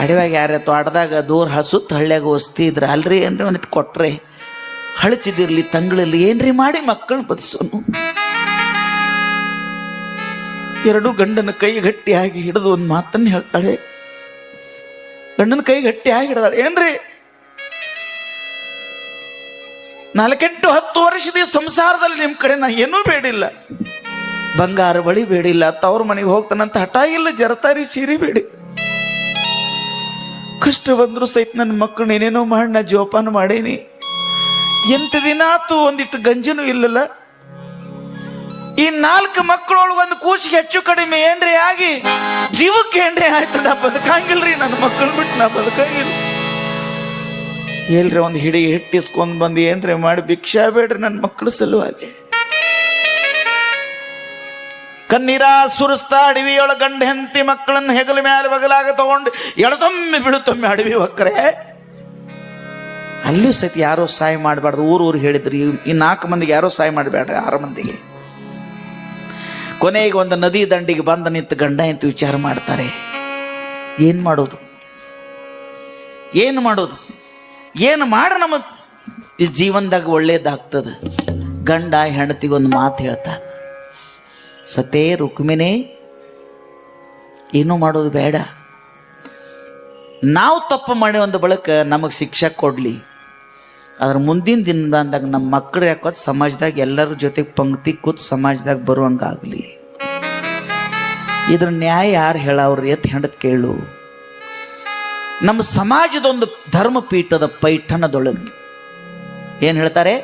ಅಡಿವಾಗ ಯಾರೇ ತೋಟದಾಗ ದೂರ ಹಸುತ್ತ ಹಳ್ಳ್ಯಾಗ ಇದ್ರ ಅಲ್ರಿ ಏನ್ರಿ ಒಂದಿಟ್ಟು ಕೊಟ್ರೆ? ಹಳಚಿದಿರ್ಲಿ ತಂಗಳಲ್ಲಿ ಏನ್ರಿ ಮಾಡಿ ಮಕ್ಕಳನ್ನ ಬದಿಸೋನು? ಎರಡು ಗಂಡನ ಕೈ ಗಟ್ಟಿಯಾಗಿ ಹಿಡಿದು ಒಂದು ಮಾತನ್ನ ಹೇಳ್ತಾಳೆ. ಗಂಡನ ಕೈ ಗಟ್ಟಿಯಾಗಿ ಹಿಡಿದಾಳೆ. ಏನ್ರಿ? ನಾಲ್ಕೆಂಟು ಹತ್ತು ವರ್ಷದ ಸಂಸಾರದಲ್ಲಿ ನಿಮ್ ಕಡೆ ನಾ ಏನೂ ಬೇಡಿಲ್ಲ. ಬಂಗಾರ ಬಳಿ ಬೇಡಿಲ್ಲ. ತವ್ರ ಮನೆಗೆ ಹೋಗ್ತಾನಂತ ಹಠ ಇಲ್ಲ ಜರತಾರಿ ಸೀರೆ ಬೇಡಿ. ಕಷ್ಟ ಬಂದ್ರು ಸಹಿತ ನನ್ನ ಮಕ್ಕಳು ಏನೇನೋ ಮಾಡಿ ನಾ ಜೋಪಾನ ಮಾಡೇನಿ. ಎಂಟು ದಿನ ಆತು ಒಂದಿಟ್ಟು ಗಂಜನೂ ಇಲ್ಲಲ್ಲ. ಈ ನಾಲ್ಕು ಮಕ್ಕಳೊಳಗೆ ಒಂದು ಕೂಸಿಗೆ ಹೆಚ್ಚು ಕಡಿಮೆ ಏನ್ರಿ ಆಗಿ ಜೀವಕ್ಕೆ ಏನ್ರಿ ಆಯ್ತು? ನಾ ಬದುಕಂಗಿಲ್ರಿ, ನನ್ನ ಮಕ್ಕಳು ಬಿಟ್ಟು ನಾ ಬದುಕಂಗಿಲ್ಲ. ಎಲ್ರಿ ಒಂದು ಹಿಡಿ ಹಿಟ್ಟಿಸ್ಕೊಂಡ್ ಬಂದು ಏನ್ರಿ ಮಾಡಿ ಭಿಕ್ಷಾ ಬೇಡ್ರಿ ನನ್ನ ಮಕ್ಕಳ ಸಲುವಾಗಿ. ಕಣ್ಣೀರ ಸುರಿಸ್ತಾ ಅಡವಿಯೊಳ ಗಂಡ ಹೆಂತಿ ಮಕ್ಕಳನ್ನ ಹೆಗಲ ಮೇಲೆ ಬಗಲಾಗ ತಗೊಂಡು ಎಡತೊಮ್ಮೆ ಬೀಳುತ್ತೊಮ್ಮೆ ಅಡವಿ ಒಕ್ಕರೆ ಅಲ್ಲಿ ಸಹಿತ ಯಾರೋ ಸಹಾಯ ಮಾಡಬಾರ್ದು. ಊರು ಊರು ಹೇಳಿದ್ರು, ಈ- ನಾಲ್ಕು ಮಂದಿಗೆ ಯಾರೋ ಸಹಾಯ ಮಾಡಬೇಡ್ರಿ ಆರು ಮಂದಿಗೆ. ಕೊನೆಗೆ ಒಂದು ನದಿ ದಂಡಿಗೆ ಬಂದ ನಿಂತು ಗಂಡ ಎಂತ ವಿಚಾರ ಮಾಡ್ತಾರೆ. ಏನ್ ಮಾಡೋದು? ಏನು ಮಾಡೋದು? ಏನು ಮಾಡ ನಮ್ಮ ಈ ಜೀವನದಾಗ ಒಳ್ಳೇದಾಗ್ತದ. ಗಂಡ ಹೆಂಡತಿಗೊಂದು ಮಾತು ಹೇಳ್ತಾ ಸತೇ ರುಕ್ಮಿಣಿ ಏನು ಮಾಡೋದು ಬೇಡ. ನಾವು ತಪ್ಪು ಮಾಡಿ ಒಂದು ಬಳಕ ನಮಗೆ ಶಿಕ್ಷೆ ಕೊಡ್ಲಿ. ಅದ್ರ ಮುಂದಿನ ದಿನದಾಗ ನಮ್ಮ ಮಕ್ಕಳು ಯಾಕೋ ಸಮಾಜದಾಗ ಎಲ್ಲರ ಜೊತೆಗೆ ಪಂಕ್ತಿ ಕೂತ್ ಸಮಾಜದಾಗ ಬರುವಂಗಾಗ್ಲಿ. ಇದ್ರ ನ್ಯಾಯ ಯಾರು ಹೇಳವ್ರಿ ಎತ್ ಹೆಂಡತ್ ಕೇಳು. ನಮ್ಮ ಸಮಾಜದೊಂದು ಧರ್ಮಪೀಠದ ಪೈಠಣದೊಳಗೆ ಏನು ಹೇಳ್ತಾರೆ?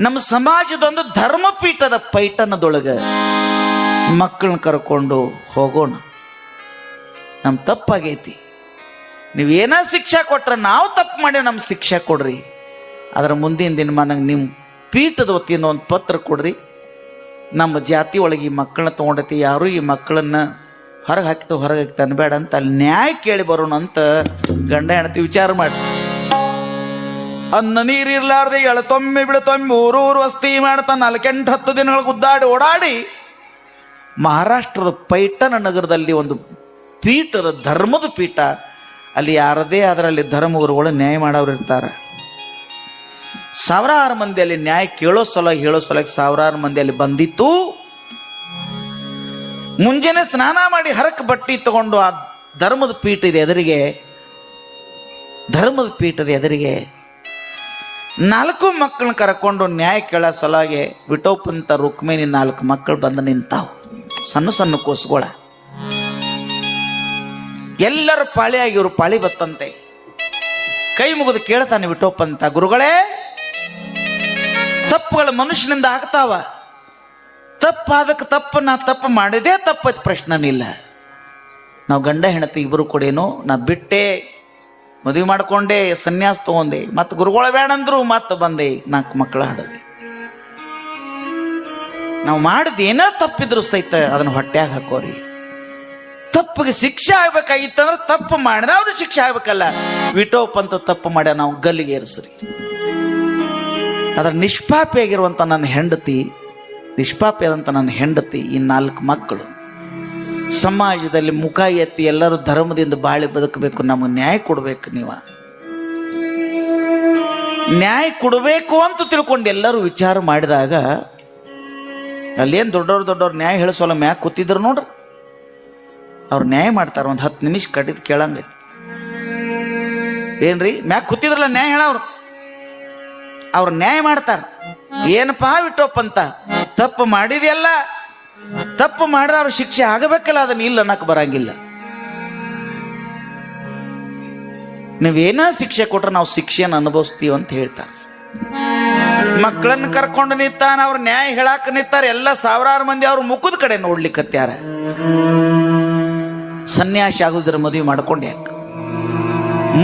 ನಮ್ಮ ಸಮಾಜದೊಂದು ಧರ್ಮಪೀಠದ ಪೈಠಣದೊಳಗೆ ಮಕ್ಕಳನ್ನ ಕರ್ಕೊಂಡು ಹೋಗೋಣ. ನಮ್ ತಪ್ಪಾಗೈತಿ. ನೀವೇನ ಶಿಕ್ಷೆ ಕೊಟ್ರೆ ನಾವು ತಪ್ಪು ಮಾಡಿ ನಮ್ಗೆ ಶಿಕ್ಷೆ ಕೊಡ್ರಿ. ಅದರ ಮುಂದಿನ ದಿನ ನಂಗೆ ನಿಮ್ಮ ಪೀಠದ ವತಿಯಿಂದ ಒಂದು ಪತ್ರ ಕೊಡ್ರಿ. ನಮ್ಮ ಜಾತಿ ಒಳಗೆ ಈ ಮಕ್ಕಳನ್ನ ತಗೊಂಡೈತಿ, ಯಾರು ಈ ಮಕ್ಕಳನ್ನ ಹೊರಗೆ ಹಾಕ್ತು ಹೊರಗೆ ಹಾಕ್ತ ಅನ್ಬೇಡ ಅಂತ ಅಲ್ಲಿ ನ್ಯಾಯ ಕೇಳಿ ಬರೋಣ ಅಂತ ಗಂಡ ಹೆಣತಿ ವಿಚಾರ ಮಾಡಿ. ಅನ್ನ ನೀರಿರ್ಲಾರ್ದೆ ಎಳತೊಮ್ಮೆ ಬಿಳತೊಮ್ಮೆ ಊರೂರು ವಸ್ತಿ ಮಾಡ್ತಾನೆ ನಾಲ್ಕೆಂಟು ಹತ್ತು ದಿನಗಳ ಗುದ್ದಾಡಿ ಓಡಾಡಿ ಮಹಾರಾಷ್ಟ್ರದ ಪೈಠಣ ನಗರದಲ್ಲಿ ಒಂದು ಪೀಠದ ಧರ್ಮದ ಪೀಠ, ಅಲ್ಲಿ ಯಾರದೇ ಅದರಲ್ಲಿ ಧರ್ಮ ಗುರುಗಳು ನ್ಯಾಯ ಮಾಡೋರು ಇರ್ತಾರೆ. ಸಾವಿರಾರು ಮಂದಿ ಅಲ್ಲಿ ನ್ಯಾಯ ಕೇಳೋ ಸಲ ಹೇಳೋ ಸಲ ಸಾವಿರಾರು ಮಂದಿ ಅಲ್ಲಿ ಬಂದಿತ್ತು. ಮುಂಜಾನೆ ಸ್ನಾನ ಮಾಡಿ ಹರಕ್ ಬಟ್ಟಿ ತಗೊಂಡು ಆ ಧರ್ಮದ ಪೀಠದ ಎದುರಿಗೆ, ಧರ್ಮದ ಪೀಠದ ಎದುರಿಗೆ ನಾಲ್ಕು ಮಕ್ಕಳನ್ನ ಕರ್ಕೊಂಡು ನ್ಯಾಯ ಕೇಳೋ ಸಲಾಗೆ ವಿಟೋಪಂತ ರುಕ್ಮಿಣಿ ನಾಲ್ಕು ಮಕ್ಕಳು ಬಂದು ನಿಂತಾವು. ಸಣ್ಣ ಸಣ್ಣ ಕೋಸುಗಳ. ಎಲ್ಲರ ಪಾಳಿಯಾಗಿ ಇವರು ಪಾಳಿ ಬತ್ತಂತೆ. ಕೈ ಮುಗಿದು ಕೇಳ್ತಾನೆ ವಿಟೋಪಂತ ಗುರುಗಳೇ, ತಪ್ಪುಗಳು ಮನುಷ್ಯನಿಂದ ಆಗ್ತಾವ. ತಪ್ಪಾದಕ್ಕೆ ತಪ್ಪು, ನಾ ತಪ್ಪು ಮಾಡಿದೇ ತಪ್ಪತ್ ಪ್ರಶ್ನೆನಿಲ್ಲ. ನಾವು ಗಂಡ ಹೆಣತಿ ಇಬ್ಬರು ಕೂಡೇನು, ನಾ ಬಿಟ್ಟೆ, ಮದುವೆ ಮಾಡ್ಕೊಂಡೆ, ಸನ್ಯಾಸ ತಗೊಂಡೆ, ಮತ್ತೆ ಗುರುಗಳ ಬೇಡಂದ್ರು ಮತ್ತೆ ಬಂದೆ, ನಾಲ್ಕು ಮಕ್ಕಳ ಹಾಡದೆ. ನಾವು ಮಾಡಿದ ಏನೋ ತಪ್ಪಿದ್ರು ಸಹಿತ ಅದನ್ನ ಹೊಟ್ಯಾಗ ಹಾಕೋರಿ. ತಪ್ಪಿಗೆ ಶಿಕ್ಷೆ ಆಗ್ಬೇಕಾಗಿತ್ತಂದ್ರೆ ತಪ್ಪು ಮಾಡಿದ ಅವ್ರು ಶಿಕ್ಷೆ ಆಗ್ಬೇಕಲ್ಲ. ವಿಟೋಪ್ ಅಂತ ತಪ್ಪು ಮಾಡ್ಯ ನಾವು ಗಲ್ಲಿಗೆ ಏರಿಸ್ರಿ. ಅದರ ನಿಷ್ಪಾಪಿಯಾಗಿರುವಂತ ನನ್ನ ಹೆಂಡತಿ ನಿಷ್ಪಾಪಿಯಾದಂಥ ನನ್ನ ಹೆಂಡತಿ, ಈ ನಾಲ್ಕು ಮಕ್ಕಳು. ಸಮಾಜದಲ್ಲಿ ಮುಖ ಎತ್ತಿ ಎಲ್ಲರೂ ಧರ್ಮದಿಂದ ಬಾಳಿ ಬದುಕಬೇಕು, ನಮಗೆ ನ್ಯಾಯ ಕೊಡ್ಬೇಕು ನೀವು. ನ್ಯಾಯ ಕೊಡಬೇಕು ಅಂತ ತಿಳ್ಕೊಂಡು ಎಲ್ಲರೂ ವಿಚಾರ ಮಾಡಿದಾಗ ಅಲ್ಲೇನು ದೊಡ್ಡವ್ರು ದೊಡ್ಡವ್ರು ನ್ಯಾಯ ಹೇಳಿಸೋಲ್ಲ ಮ್ಯಾಕ್ ಕೂತಿದ್ರು ನೋಡ್ರಿ. ಅವ್ರು ನ್ಯಾಯ ಮಾಡ್ತಾರ ಒಂದು ಹತ್ತು ನಿಮಿಷ ಕಟ್ಟಿದ್ ಕೇಳಂಗೈತಿ. ಏನ್ರಿ? ಮ್ಯಾಕ್ ಕೂತಿದ್ರಲ್ಲ ನ್ಯಾಯ ಹೇಳವ್ರು. ಅವ್ರು ನ್ಯಾಯ ಮಾಡ್ತಾರ. ಏನಪ್ಪಾ ಅಂತ ತಪ್ಪು ಮಾಡಿದೆಯಲ್ಲ? ತಪ್ಪು ಮಾಡಿದ ಅವ್ರ ಶಿಕ್ಷೆ ಆಗಬೇಕಲ್ಲ, ಅದನ್ನ ಇಲ್ಲ ಅನ್ನಕ್ ಬರಂಗಿಲ್ಲ. ನೀವೇನ ಶಿಕ್ಷೆ ಕೊಟ್ರೆ ನಾವು ಶಿಕ್ಷೆಯನ್ನು ಅನುಭವಿಸ್ತೀವಿ ಅಂತ ಹೇಳ್ತಾರೆ. ಮಕ್ಕಳನ್ನ ಕರ್ಕೊಂಡು ನಿಂತಾನ, ಅವ್ರ ನ್ಯಾಯ ಹೇಳಾಕ ನಿಂತಾರ, ಎಲ್ಲ ಸಾವಿರಾರು ಮಂದಿ ಅವ್ರ ಮುಖದ ಕಡೆ ನೋಡ್ಲಿಕ್ಕತ್ಯಾರ ಸನ್ಯಾಸಿ ಆಗುದ್ರ ಮದುವೆ ಮಾಡ್ಕೊಂಡು ಯಾಕ?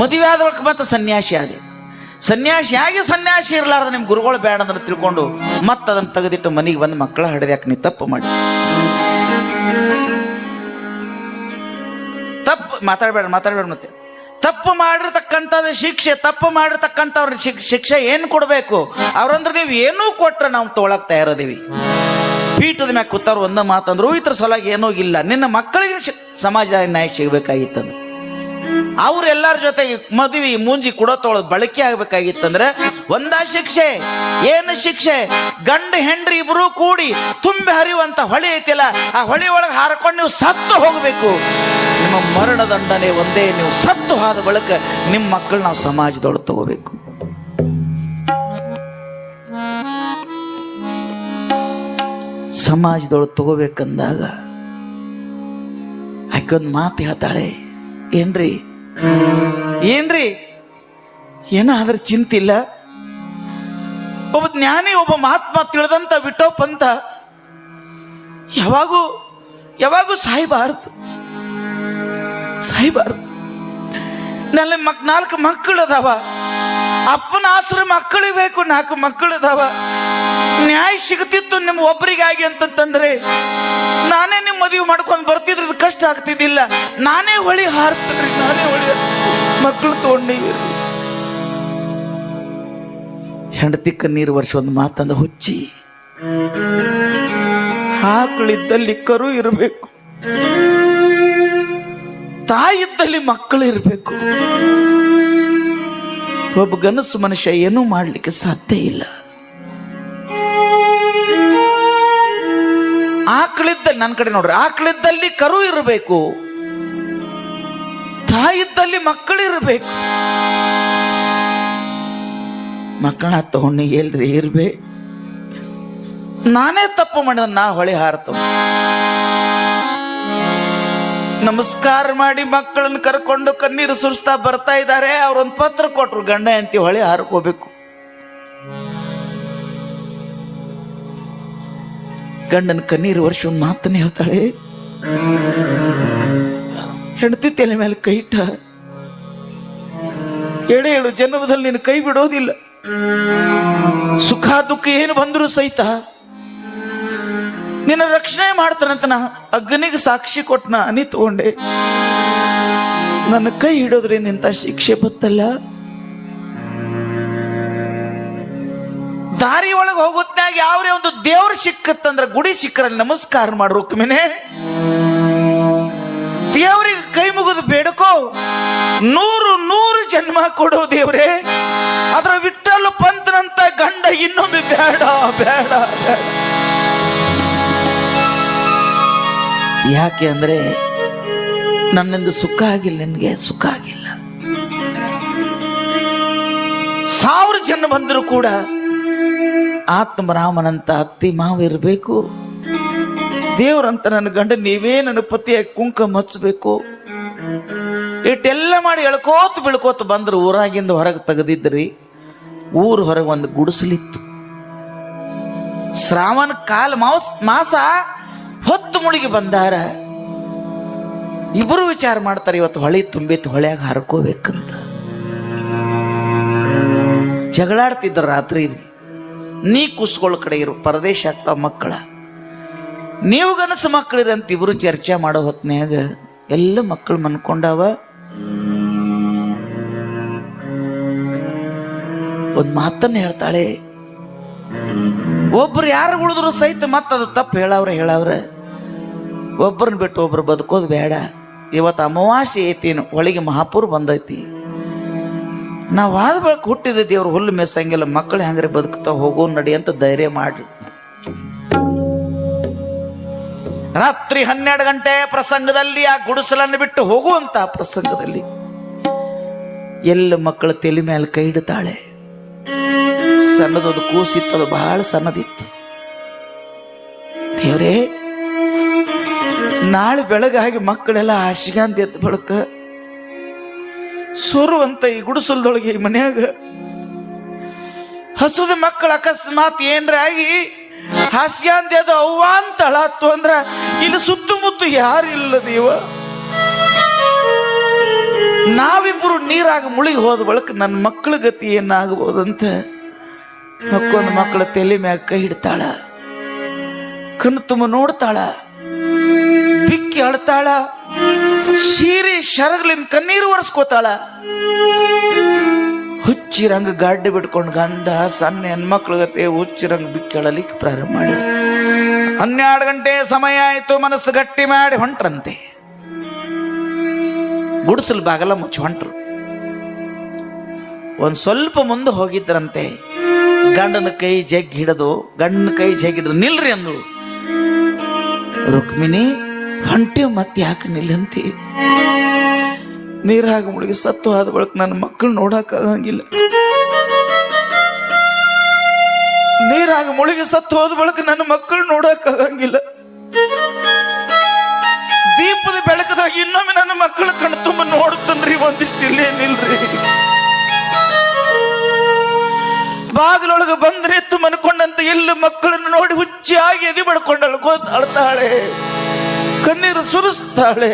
ಮದುವೆ ಆದ ಮತ್ತೆ ಸನ್ಯಾಸಿ ಆದೆ. ಸನ್ಯಾಸಿ ಆಗಿ ಸನ್ಯಾಸಿ ಇರ್ಲಾರ್ದ ನಿಮ್ ಗುರುಗಳು ಬೇಡ ಅಂದ್ರೆ ತಿಳ್ಕೊಂಡು ಮತ್ತೆ ಅದನ್ನ ತೆಗೆದಿಟ್ಟು ಮನೆಗೆ ಬಂದು ಮಕ್ಕಳ ಹಡೆದ್ಯಾಕ ನೀ ತಪ್ಪು ಮಾಡಿ. ತಪ್ಪು, ಮಾತಾಡಬೇಡ ಮಾತಾಡಬೇಡ ಮತ್ತೆ. ತಪ್ಪು ಮಾಡಿರ್ತಕ್ಕಂಥದ್ದು ಶಿಕ್ಷೆ, ತಪ್ಪು ಮಾಡಿರ್ತಕ್ಕಂಥವ್ರ ಶಿಕ್- ಶಿಕ್ಷೆ ಏನು ಕೊಡ್ಬೇಕು? ಅವ್ರಂದ್ರೆ ನೀವು ಏನೂ ಕೊಟ್ರೆ ನಾವು ತೊಗೊಳಕ್ ತಯಾರದೀವಿ ಪೀಠದ ಮ್ಯಾಗ ಕೂತಾರ ಒಂದ ಮಾತಂದ್ರು ಇತರ ಸಲುವಾಗಿ ಏನೂ ಇಲ್ಲ. ನಿನ್ನ ಮಕ್ಕಳಿಗೆ ಸಮಾಜದಾಗ ನ್ಯಾಯ ಸಿಗ್ಬೇಕಾಗಿತ್ತಂದು ಅವ್ರೆಲ್ಲಾರ ಜೊತೆ ಮದುವೆ ಮುಂಜಿ ಕುಡತೊಳದ್ ಬಳಕೆ ಆಗ್ಬೇಕಾಗಿತ್ತಂದ್ರೆ, ಒಂದ ಶಿಕ್ಷೆ, ಏನು ಶಿಕ್ಷೆ? ಗಂಡ, ಹೆಂಡ್ರಿ ಇಬ್ರು ಕೂಡಿ ತುಂಬಿ ಹರಿಯುವಂತ ಹೊಳೆ ಐತಿಲ್ಲ. ಆ ಹೊಳೆ ಒಳಗೆ ಹಾರಕೊಂಡು ನೀವು ಸತ್ತು ಹೋಗ್ಬೇಕು. ನಿಮ್ಮ ಮರಣ ದಂಡನೆ ಒಂದೇ, ನೀವು ಸತ್ತು ಹೋದ ಬಳಿಕ ನಿಮ್ಮ ಮಕ್ಕಳು ನಾವು ಸಮಾಜದೊಳಗೆ ತಗೋಬೇಕು. ಸಮಾಜದೊಳಗೆ ತಗೋಬೇಕಂದಾಗ ಆಕೊಂದ್ ಮಾತು ಹೇಳ್ತಾಳೆ, ಏನ್ರಿ? ಏನ್ರಿ? ಏನಾದ್ರೂ ಚಿಂತಿಲ್ಲ? ಒಬ್ಬ ಜ್ಞಾನಿ, ಒಬ್ಬ ಮಹಾತ್ಮ ತಿಳಿದಂತ ಬಿಟ್ಟೋಪಂತ ಯಾವಾಗೂ ಯಾವಾಗೂ ಸಾಯ್ಬಾರ್ದು ಸಾಯ್ಬಾರ್ದು. ನನ್ನ ಮಕ್ ನಾಲ್ಕು ಮಕ್ಕಳು ಅದಾವ. ಅಪ್ಪನ ಆಸರು ಮಕ್ಕಳಿಗೆ ಬೇಕು, ನಾಲ್ಕು ಮಕ್ಕಳು ಅದಾವ. ನ್ಯಾಯ ಸಿಗುತ್ತಿತ್ತು ನಿಮ್ಮ ಒಬ್ಬರಿಗಾಗಿ ಅಂತಂತಂದ್ರೆ, ನಾನೇ ನಿಮ್ಮ ಮದುವೆ ಮಾಡ್ಕೊಂಡು ಬರ್ತಿದ್ರೆ ಕಷ್ಟ ಆಗ್ತಿದ್ದಿಲ್ಲ. ನಾನೇ ಹೊಳಿ ಹಾರ್ತೀನಿ, ನಾನೇ ಹೊಳಿ ಮಕ್ಕಳು ತಗೊಂಡಿ ಹೆಂಡತಿ ಕಣ್ಣೀರು ವರ್ಷ ಒಂದು ಮಾತಂದ, ಹುಚ್ಚಿ. ಆಕಳಿದ್ದಲ್ಲಿ ಕರು ಇರಬೇಕು. ತಾಯಿದ್ದಲ್ಲಿ ಮಕ್ಕಳು ಇರಬೇಕು. ಒಬ್ಬ ಗನಸು ಮನುಷ್ಯ ಏನೂ ಮಾಡಲಿಕ್ಕೆ ಸಾಧ್ಯ ಇಲ್ಲ. ಆಕಳಿದ್ದಲ್ಲಿ ನನ್ನ ಕಡೆ ನೋಡ್ರಿ, ಆಕಳಿದ್ದಲ್ಲಿ ಕರು ಇರಬೇಕು. ತಾಯಿದ್ದಲ್ಲಿ ಮಕ್ಕಳು ಇರಬೇಕು. ಮಕ್ಕಳ ತಗೊಂಡು ಎಲ್ರಿ ಇರ್ಬೇ ನಾನೇ ತಪ್ಪು ಮಾಡಿದ ನಾ ಹೊಳೆ ಹಾರ್ತ ನಮಸ್ಕಾರ ಮಾಡಿ ಮಕ್ಕಳನ್ನ ಕರ್ಕೊಂಡು ಕಣ್ಣೀರು ಸುರಿಸ್ತಾ ಬರ್ತಾ ಇದ್ದಾರೆ. ಅವ್ರೊಂದು ಪತ್ರ ಕೊಟ್ರು, ಗಂಡ ಎಂತಿ ಹೊಳೆ ಹಾರ್ಕೋಬೇಕು. ಗಂಡನ ಕಣ್ಣೀರು ವರ್ಷ ಒಂದು ಮಾತನ್ನ ಹೇಳ್ತಾಳೆ. ಹೆಂಡತಿ ತಲೆ ಮೇಲೆ ಕೈ ಇಟ್ಟ. ಎಡೆ ಹೇಳು ಜನ್ಮದಲ್ಲಿ ನೀನು ಕೈ ಬಿಡೋದಿಲ್ಲ. ಸುಖ ದುಃಖ ಏನು ಬಂದರೂ ಸಹಿತ ನಿನ್ನ ರಕ್ಷಣೆ ಮಾಡ್ತಾನಂತ ನಾ ಅಗ್ನಿಗೆ ಸಾಕ್ಷಿ ಕೊಟ್ನ ಅನಿ ತಗೊಂಡೆ. ನನ್ನ ಕೈ ಹಿಡೋದ್ರೆ ನಿಂತ ಶಿಕ್ಷೆ ಬತ್ತಲ್ಲ. ದಾರಿ ಒಳಗೆ ಹೋಗುತ್ತಾಗ ಯಾವ್ರೇ ಒಂದು ದೇವ್ರ ಸಿಕ್ಕತ್ತಂದ್ರ ಗುಡಿ ಸಿಕ್ಕರಲ್ಲಿ ನಮಸ್ಕಾರ ಮಾಡ್ರು ರುಕ್ಮಿನೆ ದೇವ್ರಿಗೆ ಕೈ ಮುಗಿದು ಬೇಡಕೋ. ನೂರು ನೂರು ಜನ್ಮ ಕೊಡೋ ದೇವ್ರೆ. ಅದ್ರ ವಿಟ್ಟಲು ಪಂತನಂತ ಗಂಡ ಇನ್ನೊಮ್ಮೆ ಬೇಡ ಬೇಡ. ಯಾಕೆ ಅಂದ್ರೆ ನನ್ನಿಂದ ಸುಖ ಆಗಿಲ್ಲ, ನಿನ್ಗೆ ಸುಖ ಆಗಿಲ್ಲ. ಸಾವಿರ ಜನ ಬಂದರೂ ಕೂಡ ಆತ್ಮರಾಮನಂತ ಅತ್ತಿ ಮಾವ ಇರಬೇಕು. ದೇವರಂತ ನನ್ನ ಗಂಡ, ನೀವೇ ನನ್ನ ಪತಿಯಾಗಿ ಕುಂಕುಮ ಹಚ್ಚಬೇಕು ಇಟ್ಟೆಲ್ಲ ಮಾಡಿ ಎಳ್ಕೋತ ಬಿಳ್ಕೋತ ಬಂದ್ರು, ಊರಾಗಿಂದ ಹೊರಗೆ ತೆಗೆದಿದ್ರಿ. ಊರು ಹೊರಗೆ ಒಂದು ಗುಡಿಸಲಿತ್ತು. ಶ್ರಾವಣ ಕಾಲ ಮಾಸ ಹೊತ್ತು ಮುಳುಗಿ ಬಂದಾರ. ಇಬ್ಬರು ವಿಚಾರ ಮಾಡ್ತಾರೆ, ಇವತ್ತು ಹೊಳೆ ತುಂಬಿತ್ತು, ಹೊಳೆಯಾಗ ಹರ್ಕೋಬೇಕಂತ. ಜಗಳಾಡ್ತಿದ್ದ ರಾತ್ರಿ ನೀ ಕುಸ್ಕೊಳ್ಳ ಕಡೆ ಇರು, ಪರದೇಶ ಆಗ್ತಾವ ಮಕ್ಕಳ. ನೀವು ಗನಸು ಮಕ್ಕಳಿರಂತ ಇಬ್ರು ಚರ್ಚೆ ಮಾಡೋ ಹೊತ್ನ್ಯಾಗ ಎಲ್ಲ ಮಕ್ಕಳು ಮನ್ಕೊಂಡಾವ. ಒಂದ್ ಮಾತನ್ನ ಹೇಳ್ತಾಳೆ, ಒಬ್ರು ಯಾರು ಉಳಿದ್ರು ಸಹಿತ ಮತ್ತದ ತಪ್ಪು ಹೇಳವ್ರೆ, ಹೇಳವ್ರ. ಒಬ್ಬರನ್ನ ಬಿಟ್ಟು ಒಬ್ರು ಬದುಕೋದು ಬೇಡ. ಇವತ್ತು ಅಮಾವಾಸ್ಯೆ ಐತಿ ಒಳಗೆ ಮಹಾಪುರ್ ಬಂದೈತಿ. ನಾವು ಆದ ಹುಟ್ಟಿದ ದೇವ್ರು ಹುಲ್ಲು ಮೆಸ್ಸಂಗಿಲ್ಲ ಮಕ್ಕಳು ಹೆಂಗ್ರೆ ಬದುಕ್ತಾ ಹೋಗೋ, ನಡಿ ಅಂತ ಧೈರ್ಯ ಮಾಡ್ರಿ. ರಾತ್ರಿ ಹನ್ನೆರಡು ಗಂಟೆ ಪ್ರಸಂಗದಲ್ಲಿ ಆ ಗುಡಿಸಲನ್ನು ಬಿಟ್ಟು ಹೋಗುವಂತ ಪ್ರಸಂಗದಲ್ಲಿ. ಎಲ್ಲ ಮಕ್ಕಳ ತಲೆ ಮೇಲೆ ಕೈ ಇಡ್ತಾಳೆ. ಸಣ್ಣದೊಂದು ಕೂಸಿತ್ತು ಅದು ಬಹಳ ಸಣ್ಣದಿತ್ತು. ದೇವ್ರೇ ನಾಳೆ ಬೆಳಗಾಗಿ ಮಕ್ಕಳೆಲ್ಲ ಹಾಸಿಗಾಂತಿ ಎತ್ತ ಬಳಕ ಸುರುವಂತ ಈ ಗುಡಿಸಲ್ದೊಳಗೆ ಈ ಮನ್ಯಾಗ ಹಸದ ಮಕ್ಕಳ ಅಕಸ್ಮಾತ್ ಏನ್ರ ಆಗಿ ಹಾಸ್ಯಾಂದಿ ಅದು ಅವ್ವ ಅಂತ ಅಳಾತು ಅಂದ್ರ ಇಲ್ಲಿ ಸುತ್ತಮುತ್ತ ಯಾರಿಲ್ಲ ದೇವ. ನಾವಿಬ್ರು ನೀರಾಗ ಮುಳುಗಿ ಹೋದ ಬಳಕ ನನ್ನ ಮಕ್ಕಳ ಗತಿ ಏನಾಗಬಹುದಂತ ಮಕ್ಕೊಂದು ಮಕ್ಕಳ ತಲೆ ಮ್ಯಾಗ ಕೈ ಹಿಡ್ತಾಳ, ಕಣ್ಣು ತುಂಬ ನೋಡ್ತಾಳ. ಬಿಕ್ಕಿ ಅಳ್ತಾಳ, ಸೀರೆ ಶರಗ್ಲಿಂದ ಕಣ್ಣೀರು ಒರೆಸ್ಕೋತಾಳ. ಹುಚ್ಚಿರಂಗ ಗಾಡಿ ಬಿಟ್ಕೊಂಡು ಗಂಡ, ಸಣ್ಣ ಹೆಣ್ಮಕ್ಳ ಗತೆ ಹುಚ್ಚಿರಂಗ ಬಿಕ್ಕಳಲಿಕ್ಕೆ ಪ್ರಾರಂಭ ಮಾಡಿ ಹನ್ನೆರಡು ಗಂಟೆ ಸಮಯ ಆಯ್ತು, ಮನಸ್ಸು ಗಟ್ಟಿ ಮಾಡಿ ಹೊಂಟ್ರಂತೆ. ಗುಡಿಸಲು ಬಾಗಲ ಮುಚ್ಚಿ ಹೊಂಟ್ರು. ಒಂದ್ ಸ್ವಲ್ಪ ಮುಂದೆ ಹೋಗಿದ್ರಂತೆ. ಗಂಡನ ಕೈ ಜಗ್ ಹಿಡಿದು, ಗಂಡನ ಕೈ ಜಗ್ ಹಿಡಿದು ನಿಲ್ರಿ ಅಂದಳು. ರುಕ್ಮಿಣಿ ಹೊಂಟಿ ಮತ್ತೆ ಯಾಕೆ ನಿಲ್ಲಂತಿ? ನೀರ್ ಹಾಗೆ ಮುಳುಗಿ ಸತ್ತು ಆದ ಬಳಿಕ ನನ್ನ ಮಕ್ಕಳು ನೋಡಕ್ ಆಗಂಗಿಲ್ಲ. ನೀರಾಗ ಮುಳುಗಿ ಸತ್ತು ಹೋದ ಬಳಿಕ ನನ್ನ ಮಕ್ಕಳು ನೋಡಕ್ ಆಗಂಗಿಲ್ಲ. ದೀಪದ ಬೆಳಕದಾಗ ಇನ್ನೊಮ್ಮೆ ನನ್ನ ಮಕ್ಕಳು ಕಣ್ಣು ತುಂಬ ನೋಡುತ್ತನ್ರಿ ಒಂದಿಷ್ಟು ಇಲ್ಲೇ ನಿಲ್ರಿ. ಬಾಗಿಲೊಳಗೆ ಬಂದ್ರೆ ಎತ್ತು ಮನ್ಕೊಂಡಂತ ಎಲ್ಲ ಮಕ್ಕಳನ್ನು ನೋಡಿ ಹುಚ್ಚಿಯಾಗಿ ಎದಿ ಬಡ್ಕೊಂಡು ಅಳ್ಕೋತ ಅಳ್ತಾಳೆ ಕಣ್ಣೀರು ಸುರಿಸ್ತಾಳೆ.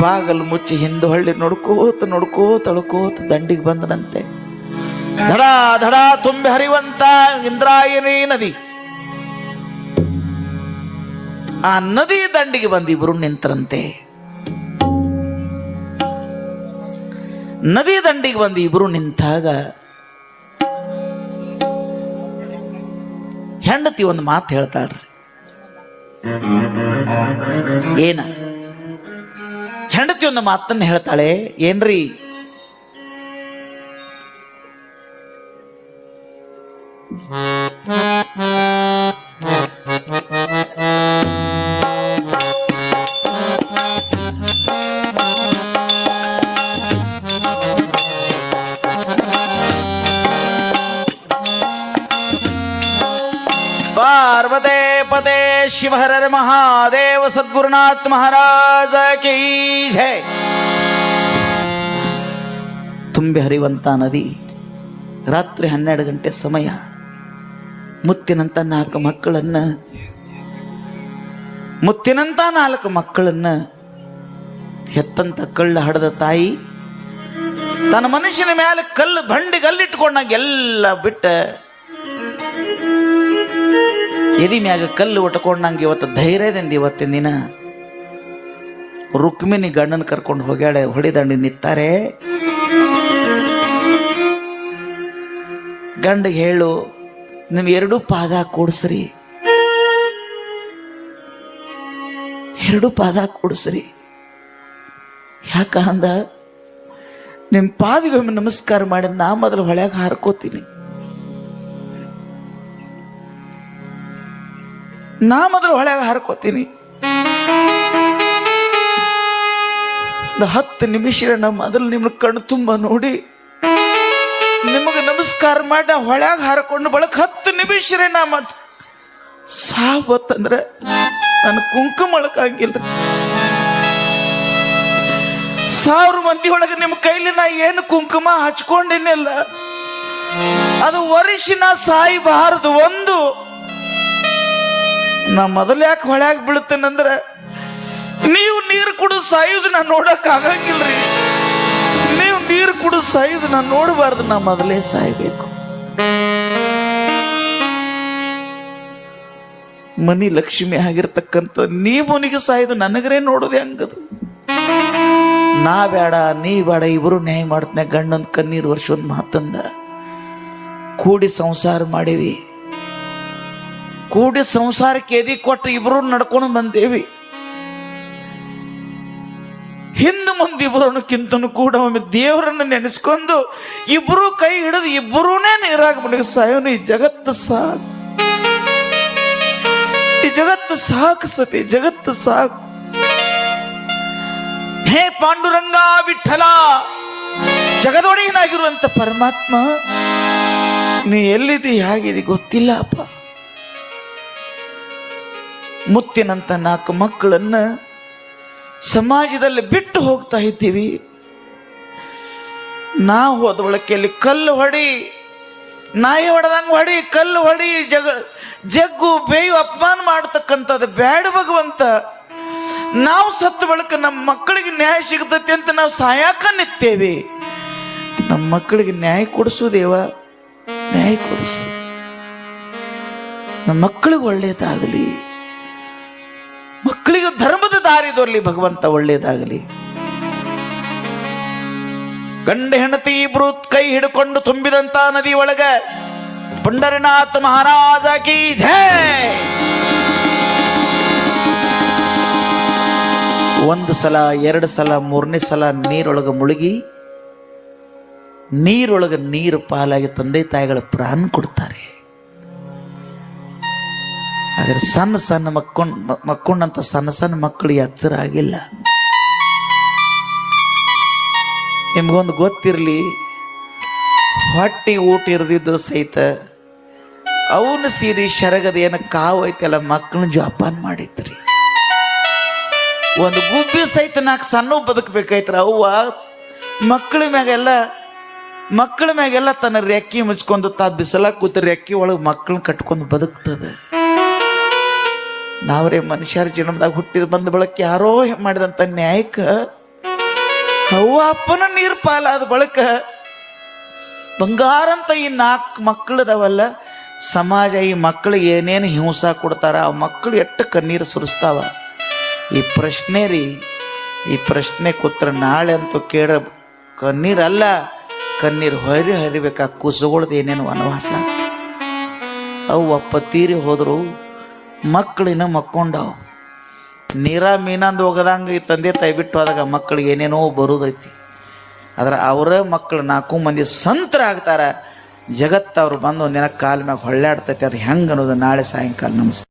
ಬಾಗಲು ಮುಚ್ಚಿ ಹಿಂದೆ ಹೊಳ್ಳಿ ನೋಡ್ಕೋತ ನೋಡ್ಕೋತ ಅಳ್ಕೋತ ದಂಡಿಗೆ ಬಂದನಂತೆ. ಧಡ ಧಡ ತುಂಬಿ ಹರಿವಂತ ಇಂದ್ರಾಯಣಿ ನದಿ. ಆ ನದಿ ದಂಡಿಗೆ ಬಂದು ಇಬ್ರು ನಿಂತರಂತೆ. ನದಿ ದಂಡಿಗೆ ಬಂದು ಇಬ್ರು ನಿಂತಾಗ ಹೆಂಡತಿ ಒಂದು ಮಾತು ಹೇಳ್ತಾಳ್ರಿ. ಏನ? ಹೆಂಡತಿ ಒಂದು ಮಾತನ್ನ ಹೇಳ್ತಾಳೆ ಏನ್ರಿ? ಸದ್ಗುರುನಾಥ್ ಮಹಾರಾಜ ಕೀ ಜೈ ತುಂಬಿ ಹರಿವಂತ ನದಿ ರಾತ್ರಿ ಹನ್ನೆರಡು ಗಂಟೆ ಸಮಯ. ಮುತ್ತಿನಂತ ನಾಲ್ಕು ಮಕ್ಕಳನ್ನ, ಮುತ್ತಿನಂತ ನಾಲ್ಕು ಮಕ್ಕಳನ್ನ ಹೆತ್ತಂತ ಕಳ್ಳ ಹಡದ ತಾಯಿ, ತನ್ನ ಮನುಷ್ಯನ ಮೇಲೆ ಕಲ್ಲು ಬಂಡಿ ಕಲ್ಲಿಟ್ಕೊಂಡಾಗ ಎಲ್ಲ ಬಿಟ್ಟ ಎದಿ ಮ್ಯಾಗ ಕಲ್ಲು ಒಟ್ಕೊಂಡಂಗೆ ಇವತ್ತು ಧೈರ್ಯದಿಂದ ಇವತ್ತಿನ ದಿನ ರುಕ್ಮಿಣಿ ಗಂಡನ ಕರ್ಕೊಂಡು ಹೋಗ್ಯಾಳೆ, ಹೊಡಿದಂಡಿ ನಿಂತಾರೆ. ಗಂಡ ಹೇಳು, ನಿಮ್ ಎರಡು ಪಾದ ಕೂಡ್ಸ್ರಿ. ಎರಡು ಪಾದ ಕೂಡ್ಸ್ರಿ. ಯಾಕ ಅಂದ? ನಿಮ್ ಪಾದಿಗೊಮ್ಮೆ ನಮಸ್ಕಾರ ಮಾಡಿ ನಾ ಮೊದಲು ಹೊಳ್ಯಾಗ ಹಾರ್ಕೋತೀನಿ. ನಾ ಮೊದಲು ಹೊಳೆಯಾಗ ಹರ್ಕೋತೀನಿ. ಹತ್ತು ನಿಮಿಷ ನಮ್ಮ ಮೊದಲು ನಿಮ್ಮ ಕಣ್ಣು ತುಂಬ ನೋಡಿ. ನಿಮಗೆ ನಮಸ್ಕಾರ ಮಾಡಿ ಹೊಳ್ಯಾಗ ಹಾರ್ಕೊಂಡು ಬಳಕ ಹತ್ತು ನಿಮಿಷ ನಾ ಮತ್ ಸಾವತ್ತಂದ್ರೆ ನಾನು ಕುಂಕುಮ ಒಳಕಾಗಿಲ್ರಿ ಸಾವಿರ ಮಂದಿ ಒಳಗೆ ನಿಮ್ಮ ಕೈಲಿ ನಾ ಏನು ಕುಂಕುಮ ಹಚ್ಕೊಂಡಿನಿಲ್ಲ. ಅದು ವರ್ಷ ನಾ ಸಾಯಬಾರದು ಒಂದು ನಾ ಮೊದಲು ಯಾಕೆ ಹೊಳ್ಯಾಗ ಬೀಳ್ತೇನಂದ್ರ ನೀವು ನೀರು ಕುಡು ಸಾಯುದು ನಾ ನೋಡಕ್ ಆಗಂಗಿಲ್ರಿ. ನೀವು ನೀರು ಕುಡು ಸಾಯುದು ನಾ ನೋಡಬಾರ್ದು, ನಾ ಮೊದಲೇ ಸಾಯ್ಬೇಕು. ಮನಿ ಲಕ್ಷ್ಮಿ ಆಗಿರ್ತಕ್ಕಂಥ ನೀವನಿಗೆ ಸಾಯ್ದು ನನಗರೇ ನೋಡೋದು ಹೆಂಗದು? ನಾ ಬೇಡ ನೀ ಬೇಡ ಇಬ್ರು ನ್ಯಾಯ ಮಾಡ್ತನೆ ಗಂಡನ ಕಣ್ಣೀರು ವರ್ಷ ಒಂದ್ ಮಾತಂದ. ಕೂಡಿ ಸಂಸಾರ ಮಾಡಿವಿ. ಕೂಡಿ ಸಂಸಾರಕ್ಕೆ ಎದಿ ಕೊಟ್ಟು ಇಬ್ರು ನಡ್ಕೊಂಡು ಬಂದೇವಿ. ಹಿಂದೆ ಮುಂದೆ ಇಬ್ಬರನ್ನಕ್ಕಿಂತನೂ ಕೂಡ ಒಮ್ಮೆ ದೇವರನ್ನು ನೆನೆಸ್ಕೊಂಡು ಇಬ್ರು ಕೈ ಹಿಡಿದು ಇಬ್ಬರೂನೇ ನೀರಾಗ್ಬಿಟ್ಟು ಸಾಯೋನು ಈ ಜಗತ್ತು ಸಾಕು. ಈ ಜಗತ್ತು ಸಾಕು ಸತಿ, ಜಗತ್ತು ಸಾಕು. ಹೇ ಪಾಂಡುರಂಗ ವಿಠಲ, ಜಗದೊಡೆಯನಾಗಿರುವಂತ ಪರಮಾತ್ಮ, ನೀ ಎಲ್ಲಿದಿ ಹೇಗಿದೆ ಗೊತ್ತಿಲ್ಲ ಅಪ್ಪ. ಮುತ್ತಿನಂತ ನಾಲ್ಕು ಮಕ್ಕಳನ್ನ ಸಮಾಜದಲ್ಲಿ ಬಿಟ್ಟು ಹೋಗ್ತಾ ಇದ್ದೀವಿ. ನಾವು ಹೋದ ಬಳಕೆಯಲ್ಲಿ ಕಲ್ಲು ಹೊಡಿ, ನಾಯಿ ಹೊಡೆದಂಗೆ ಹೊಡಿ, ಕಲ್ಲು ಹೊಡಿ, ಜಗ, ಜಗ್ಗು ಬೇಯು ಅಪಮಾನ ಮಾಡತಕ್ಕಂಥದ್ದು ಬ್ಯಾಡ ಭಗವಂತ. ನಾವು ಸತ್ತ ಬಳಕ ನಮ್ಮ ಮಕ್ಕಳಿಗೆ ನ್ಯಾಯ ಸಿಗತೈತಿ ಅಂತ ನಾವು ಸಾಯಾಕ ನಿತ್ತೇವೆ. ನಮ್ಮ ಮಕ್ಕಳಿಗೆ ನ್ಯಾಯ ಕೊಡಿಸು ದೇವ, ನ್ಯಾಯ ಕೊಡಿಸು. ನಮ್ಮ ಮಕ್ಕಳಿಗೆ ಒಳ್ಳೇದಾಗಲಿ. ಮಕ್ಕಳಿಗೆ ಧರ್ಮದ ದಾರಿ ದೊರಲಿ ಭಗವಂತ ಒಳ್ಳೇದಾಗಲಿ. ಗಂಡ ಹೆಂಡತಿ ಇಬ್ರು ಕೈ ಹಿಡ್ಕೊಂಡು ತುಂಬಿದಂತ ನದಿ ಒಳಗ ಪುಂಡರಿನಾಥ ಮಹಾರಾಜ ಕಿ ಜೈ! ಒಂದು ಸಲ, ಎರಡು ಸಲ, ಮೂರನೇ ಸಲ ನೀರೊಳಗೆ ಮುಳುಗಿ, ನೀರೊಳಗೆ ನೀರು ಪಾಲಾಗಿ ತಂದೆ ತಾಯಿಗಳ ಪ್ರಾಣ ಕೊಡ್ತಾರೆ. ಆದರೆ ಸಣ್ಣ ಸಣ್ಣ ಮಕ್ಕೊಂಡ್ ಮಕ್ಕೊಂಡಂತ ಸಣ್ಣ ಸಣ್ಣ ಮಕ್ಕಳಿಗೆ ಎಚ್ಚರ ಆಗಿಲ್ಲ. ನಿಮ್ಗೊಂದು ಗೊತ್ತಿರಲಿ, ಹೊಟ್ಟಿ ಊಟ ಇರದಿದ್ರು ಸಹಿತ ಅವನು ಸೀರಿ ಶರಗದ ಏನ ಕಾವು ಐತಲ್ಲ ಮಕ್ಕಳನ್ನ ಜೋಪಾನ ಮಾಡಿದ್ರಿ. ಒಂದು ಗುಬ್ಬಿ ಸಹಿತ ನಾಲ್ಕು ಸಣ್ಣ ಬದುಕಬೇಕಾಯ್ತ್ರ ಅವ್ವ. ಮಕ್ಕಳ ಮ್ಯಾಗೆಲ್ಲ ಮಕ್ಕಳ ಮ್ಯಾಗೆಲ್ಲ ತನ್ನ ರೆಕ್ಕಿ ಮುಚ್ಕೊಂಡು ತಾ ಬಿಸಲ ಕೂತ ರೆಕ್ಕಿ ಒಳಗೆ ಮಕ್ಕಳನ್ನ ಕಟ್ಕೊಂಡು ಬದುಕ್ತದೆ. ನಾವ್ರೇ ಮನುಷ್ಯರ ಜನ್ಮದಾಗ ಹುಟ್ಟಿದ ಬಂದ ಬಳಕ ಯಾರೋ ಮಾಡಿದಂತ ನ್ಯಾಯಕ್ಕ ಅವ್ವ ಅಪ್ಪನ ನೀರ್ ಪಾಲಾದ ಬಳಕ ಬಂಗಾರಂತ ಈ ನಾಲ್ಕು ಮಕ್ಕಳದವಲ್ಲ, ಸಮಾಜ ಈ ಮಕ್ಕಳಿಗೆ ಏನೇನು ಹಿಂಸಾ ಕೊಡ್ತಾರ, ಆ ಮಕ್ಕಳು ಎಷ್ಟು ಕಣ್ಣೀರು ಸುರಿಸ್ತಾವ? ಈ ಪ್ರಶ್ನೆ ರೀ, ಈ ಪ್ರಶ್ನೆ ಕೂತ್ರ ನಾಳೆ ಅಂತೂ ಕೇಳ, ಕಣ್ಣೀರಲ್ಲ, ಕಣ್ಣೀರು ಹರಿ ಹರಿಬೇಕಾ ಕುಸುಗೊಳ್ದು ಏನೇನು ವನವಾಸ? ಅವು ಅಪ್ಪ ತೀರಿ ಹೋದ್ರು ಮಕ್ಕಳಿನ ಮಕ್ಕೊಂಡವು. ನೀರ ಮೀನಂದು ಹೋಗದಂಗ ಈ ತಂದೆ ತಾಯಿ ಬಿಟ್ಟು ಹೋದಾಗ ಮಕ್ಕಳಿಗೆ ಏನೇನೋ ಬರುದೈತಿ. ಆದ್ರೆ ಅವರ ಮಕ್ಕಳು ನಾಲ್ಕು ಮಂದಿ ಸಂತರ ಆಗ್ತಾರ. ಜಗತ್ತು ಅವ್ರು ಬಂದು ಒಂದಿನ ಕಾಲ ಮ್ಯಾಗ ಹೊಳ್ಳಾಡ್ತೈತಿ. ಅದು ಹೆಂಗ್ ಅನ್ನೋದು ನಾಳೆ ಸಾಯಂಕಾಲ ನಮಸ್ಕಾರ